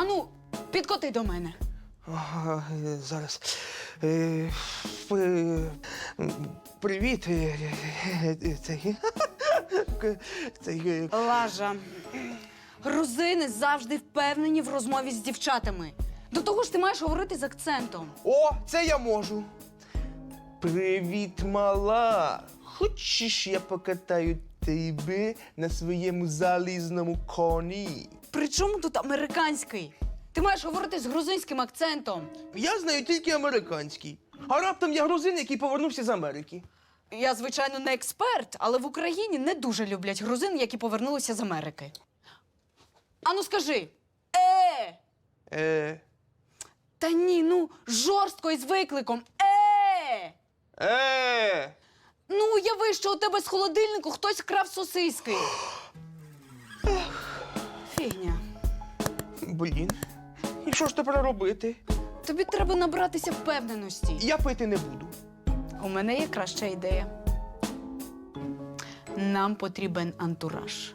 Ану, підкоти до мене. Ага, е, зараз. Е, п- м, Привіт. е, е, е, цей, к- цей, е, Лажа. Грузини завжди впевнені в розмові з дівчатами. До того ж, ти маєш говорити з акцентом. О, це я можу. Привіт, мала. Хочеш, я покатаю тебе на своєму залізному коні? При чому тут американський? Ти маєш говорити з грузинським акцентом. Я знаю тільки американський. А раптом я грузин, який повернувся з Америки. Я, звичайно, не експерт, але в Україні не дуже люблять грузин, які повернулися з Америки. Ану, скажи. Е! Е, Та ні, ну жорстко і з викликом. Е! е, уяви, що у тебе з холодильнику хтось крав сосиски. Фігня. блін. І що ж тепер робити? Тобі треба набратися впевненості. Я пити не буду. У мене є краща ідея. Нам потрібен антураж.